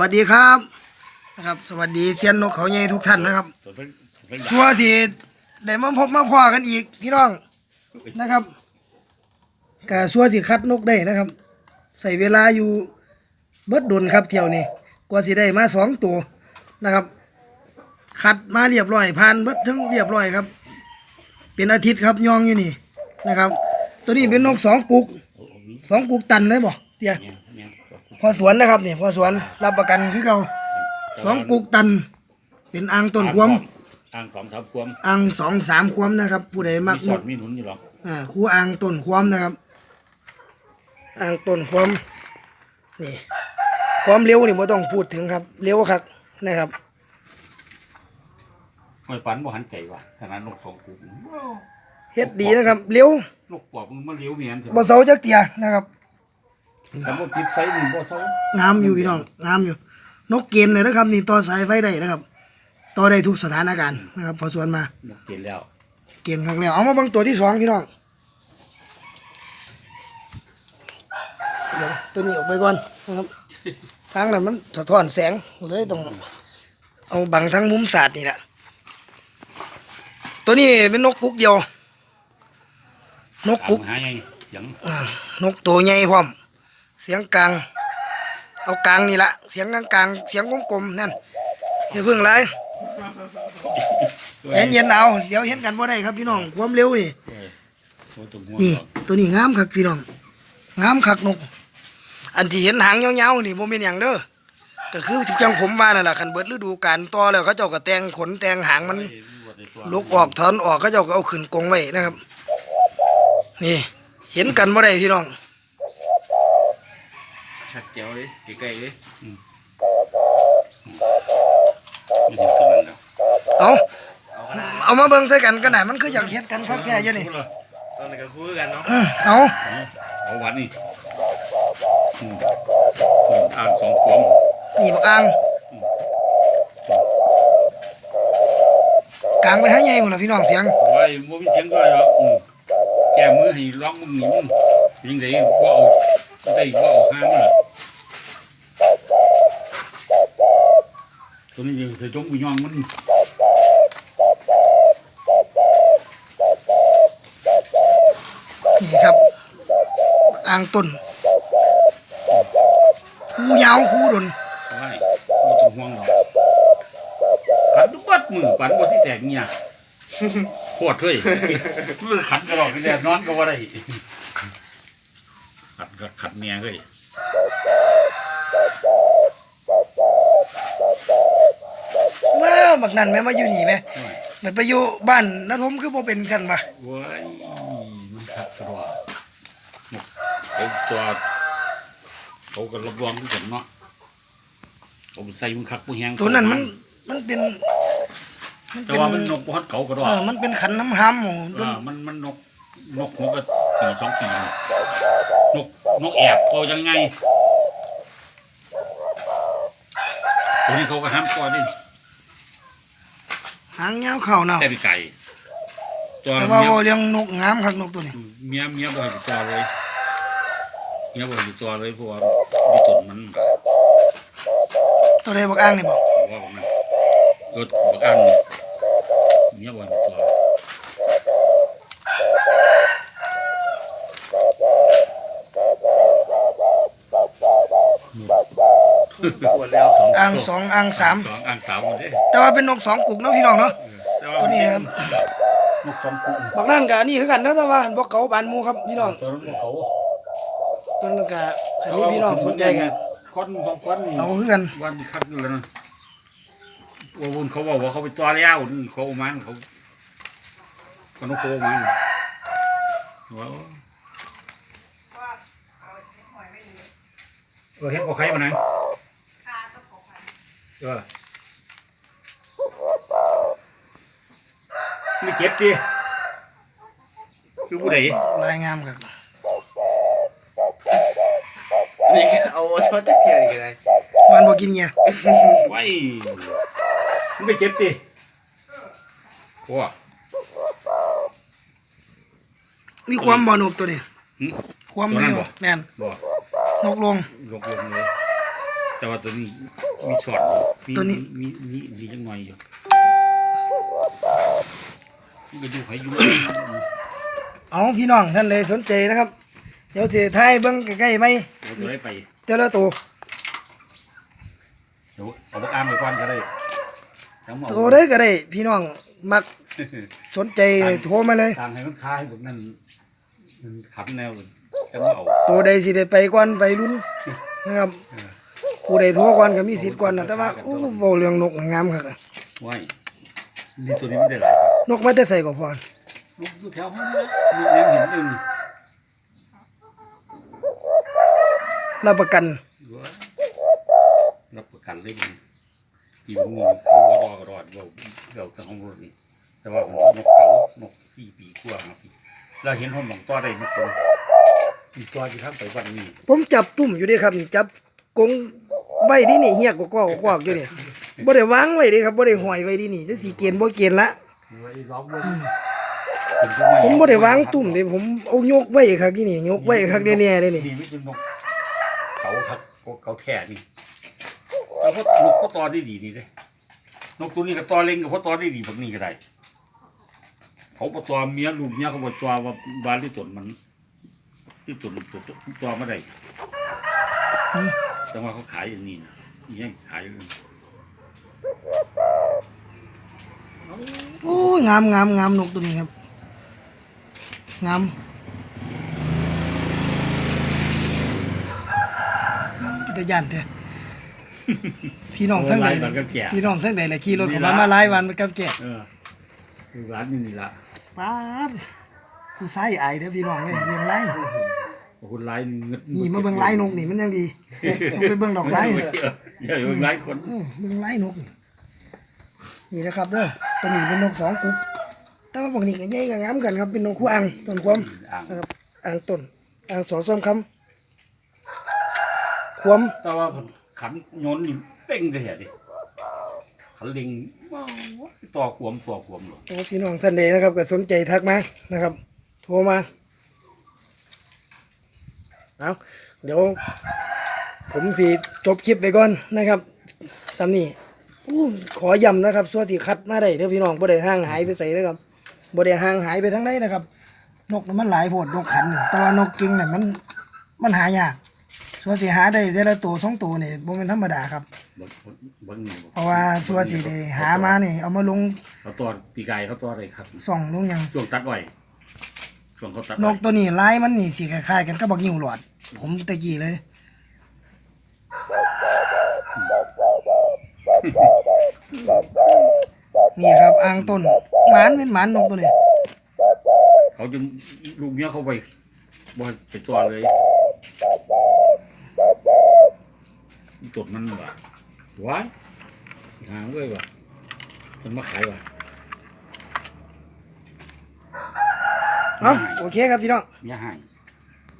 วัสดีครับนะครับ สวัสดีเชียนนกเขาใหญ่ทุกท่านนะครับตัวทั้งตัวทั้งสัวที่ได้มาพบมาพอกันอีกพี่น้องนะครับกะสัวสิคัดนกได้นะครับ ใส่เวลาอยู่เบิดดนครับเที่ยวนี้กว่าสิได้มาสองตัวนะครับ คัดมาเรียบร้อยผ่านเบิดทั้งเรียบร้อยครับ เป็นอาทิตย์ครับย่องอยู่นี่นะครับ ตัวนี้เป็นนกสองกุกสองกุกตันเลยบ่เตี้ยเนี่ยเนี่ย พอสวนนะครับนี่พอสวนรับประกันคือเขาสองกุกตัน เป็นอ่างต้นควมอ่างสองทับควมอ่างสองสามควมนะครับ ผู้ใดมักมีสนอดกมีหนุนอยู่หรอกอ่าคูอ่างต้นควมนะครับอ่างต้นควมนี่ความเร็วนี่ไม่ต้องพูดถึงครับเร็วครับนะครับหอยปันบ่หันใจว่ะขนาดนกสองกูเฮ็ดดีนะครับเร็วนกปอบมึงมาเลี้ยวเมียนเถอะบ่เซาจักเตียนะครับ แต่ว่าปิดไฟมึงบ่เศร้างามอยู่พี่น้องงามอยู่ นกเกณฑ์เลยนะครับ นี่ต่อสายไฟได้นะครับต่อได้ทุกสถานการณ์นะครับ พอสวนมานกเกินแล้ว เกณฑ์ครั้งแล้วเอามาเบังตัวที่สองพี่น้องเดี๋ยวตัวนี้ออกไปก่อนนะครับทางนั้นมันสะท้อนแสงเลยต้องเอาบังทั้งมุมศาสตร์นี่แหละตัวนี้เป็นนกกุ๊กเดียว นกอ่างกุ๊กหาไงเสียงอ่านกตัวใหญ่พร้อม เสียงกลาง เอากลางนี่ละเสียงกลางกลางๆเสียงกลมๆนั่นอย่าเพิ่งไรเย็นเย็นๆเอาเดี๋ยวเห็นกันบ่ได้ครับพี่น้องความเร็วนี่เออโอ้ยตัวหัวนี่ตัวนี้งามคักพี่น้องงามคักนก อันที่เห็นหางยาวๆนี่บ่แม่นหยังเด้อก็คือที่จังผมว่านั่นแหละคันเบิดฤดูกาลต่อแล้วเขาเจ้าก็แต่งขนแต่งหางมันเอ้ยบ่ได้ตัวลุกออกถอนออกเขาเจ้าก็เอาขึ้นกรงไว้นะครับ นี่ เห็นกันบ่ได้พี่น้อง ชัดเจ๋วเลยใกล้ๆเลยไม่เห็นตัวนั้นแล้วเอาเอาขนาดเอามาเบิ่งใส่กันกันหน่ะมันคืออยากเฮ็ดกันคักแท้อยะนี่ตอนนี้ก็คู่กันเนาะอืมเอาเอาเอาวันนี้อืมอืมอ่างสองควมนี่บักอ่างกลางไปให้ใหญ่หมดล่ะพี่น้องเสียงโอ้ยบ่มีเสียงด้วยหรอกอืมแก้มือให้ร้องมึงหนีมึงยิงได้บ่เอา ได้บ่เอาห้างมันล่ะตัวนี้ยังใส่จงกุยองมันนี่ครับอ่างต้นคูยาวคูดนไว้บ่ต้องห่วงหรอกขันทุกบัดมือปันบ่สิแตกเนี่ยโคตรเลยมือขันก็ดอกแดดนอนก็บ่ได้ ขัดก็ขัดเมียเฮ้ยว้าบักนั่นแม่มาอยู่นี่แม่โอ้ยมันไปอยู่บ้านนาทมคือบ่เป็นกันปะโว้ยมันขัดกระดอกนกเขาจอดเขาก็ระวังคือกันเนาะเขาใส่มันคักบ่แฮงตัวนั้นมันมันเป็นมันแต่เป็นว่ามันนกบ่ฮัดเขากระดอกเออมันเป็นขันน้ำห้ำหมูเออมันมันนกนกหัวก็ ปีสองปีนกนกแอบเอายังไงตัวนี้เขาก็ห้ามตัวนี่หางยาวเข่าเนาะแต่ปีไก่ตัวแต่ว่าเมียบ่เลี้ยงนกงามคักนกตัวนี้เมียเมียบ่ให้ไปตัวเลยเมียบ่ให้ไปตัวเลยเพราะว่ามีต้นมันตัวใดบักอ่างนี่บ่ว่าบอกมันเออบอกอันนี่เมียบ่ให้ไปตัว ปวดแล้วอ่างสองอ่างสามสองอันสามคนเด้แต่ว่าเป็นนกสองกุกเนาะพี่น้องเนาะแต่ว่าตัวนี้ครับนกสองกุ้งบักนั่นกับอันนี้คือกันเนาะแต่ว่าบ่เก่าปานหมู่ครับพี่น้องตัวนั้นเขาตัวนั้นก็คันนี้พี่น้องสนใจกันคอนสองคอนนี่เอาคือกันวันคักอยู่แล้วนะว่าบุญเขาบอกว่าเขาไปตัวแล้วนี่เขาเอามันเขาเขานกโคมันว้าวเออเห็นพอใครมาไหน เออไม่เจ็บดิคือผู้ใดลายงามครับนี่ก็เอาชดจะเกียร์อีกเลยมันบ่กินเงี้ยไว้มันไม่เจ็บดิโอ้มีความบ่นกตัวนี้หึความตัวนั้แม่นนบ่บ่แม่นบ่นกลงลงลงเลย แต่ว่าตัวนี้มีสอดมีตัวนี้ มีมีมีจังหน่อยอยู่มันก็อยู่ให้อยู่ เอาพี่น้องท่านเลยสนใจนะครับ เดี๋ยวสิถ่ายเบิ่งใกล้ๆไหมเราจะได้ไปเจ้าละตัวเดี๋ยวเอาปากอ่างไปก่อนก็ได้ทั้งหมดตัวได้ก็ได้ พี่น้องมักสนใจโทรมาเลย ทางให้มันคายพวกนั้นมันขับแนวจะมาเอาตัวใดสิได้ไปก่อนไปลุ้นนะครับ ผู้ใดโทรก่อนก็มีสิทธิ์ก่อนนะแต่ว่าโอ้เว้าเรื่องนกน่ะงามครับไว้นี่ตัวนี้มันได้หลายครับนกมาแต่ใส่ก็พอลูกอยู่แถวห้องนี้ลูกเลี้ยงเห็นอยู่นี่รับประกันเว้ยรับประกันเลยมันกี่วันนี้เขาว่ารอก็รอดเราเราทางของรถนี่แต่ว่าของนกเขานกสี่ปีกว่าครับเราเห็นห้องหมองต้อได้นกตัวมีตัวที่ทำไปวันนี้ผมจับตุ่มอยู่เด้ครับนี่จับกรง ไว้ดินี่เฮียกกอกกอกอยู่นี่บ่ได้วางไว้เด้ครับบ่ได้ห้อยไว้ดินี่จังสิเกณฑ์บ่เกณฑ์ละผมบ่ได้วางตุ่มเด้ผมเอายกไว้ครับที่นี่ยกไว้ครับแน่ๆเด้นี่เป็นนกเขาครับเขาแท้นี่แล้วก็นกก็ตอได้ดีนี่เลยนกตัวนี้ก็ตอเล็งกับเขาตอได้ดีแบบนี้ก็ได้เขาปตัวเมียลูกเมียเขาปตัวว่าบานที่ตนมันที่ตนตัวตัวตัวไม่ได้ แต่ว่าเขาขายอย่างนี้นะนี่ยังขายอยู่โอ้ยงามงามงามนกตัวนี้ครับ งามจะยันเถอะพี่น้องทั้งใดไล่มันก็แก่พี่น้องทั้งใดละขี่รถเข้ามามาหลายวันมันกับแก่เออคือร้านนี่นี่ละป๊าดผู้ชายอายเด้อพี่น้องเอ้ยเบิ่งไล่ คนร้ายเงึดนี่มาเบิ่งไล่นกนี่มันยังดีต้องไปเบิ่งดอกไล่เอออย่าเบิ่งร้ายคนอืมเบิ่งไล่นกนี่นี่นะครับเด้อตัวนี้เป็นนกสองกุ๊กแต่ว่าพวกนี้ก็ใหญ่ก็งามกันครับเป็นนกคู่อ่างต้นความอ่างนะครับอ่างต้นอ่างสอซ้ำคำความแต่ว่าขันโยนนี่เป้งจะเห็นดิขันลิงว้าวต่อขวมต่อขวมหรอโอ้พี่น้องท่านใดนะครับก็สนใจทักมานะครับโทรมา เอาเดี๋ยว ผมสิจบคลิปไปก่อนนะครับสำนี่อู้ขอย้ำนะครับสัวสิคัดมาได้เด้อพี่น้องบ่ได้ห่างหายไปใส่นะครับบ่ได้ห่างหายไปทั้งใดนะครับ นกน่ะมันหลายโพดนกขัน แต่ว่านกจริงน่ะมันมันหายากสัวสิหาได้แต่ละตัวสองตัวนี่บ่แม่นธรรมดาครับบางบางนี่เพราะว่าสัวสิได้หามานี่เอามาลงเขาตัวปีกายเขาตัวอะไรครับส่องลงหยังช่วงตัดไว้ ช่วงเขาตัดนไว้กตัวนี้ลายมันนี่สีคล้ายๆกันก็บักยิ้วหลอด ผมตะกี้เลย นี่ครับอ่างต้นหมานเป็นหมานนกตัวนี้เขาจะลูกเมียเขาไปบ่ให้ไปตัวเลยตดมันว่ะว้ายหางเลยว่ะมันมาขายว่ะ เอ้าโอเคครับพี่น้องเมียหาย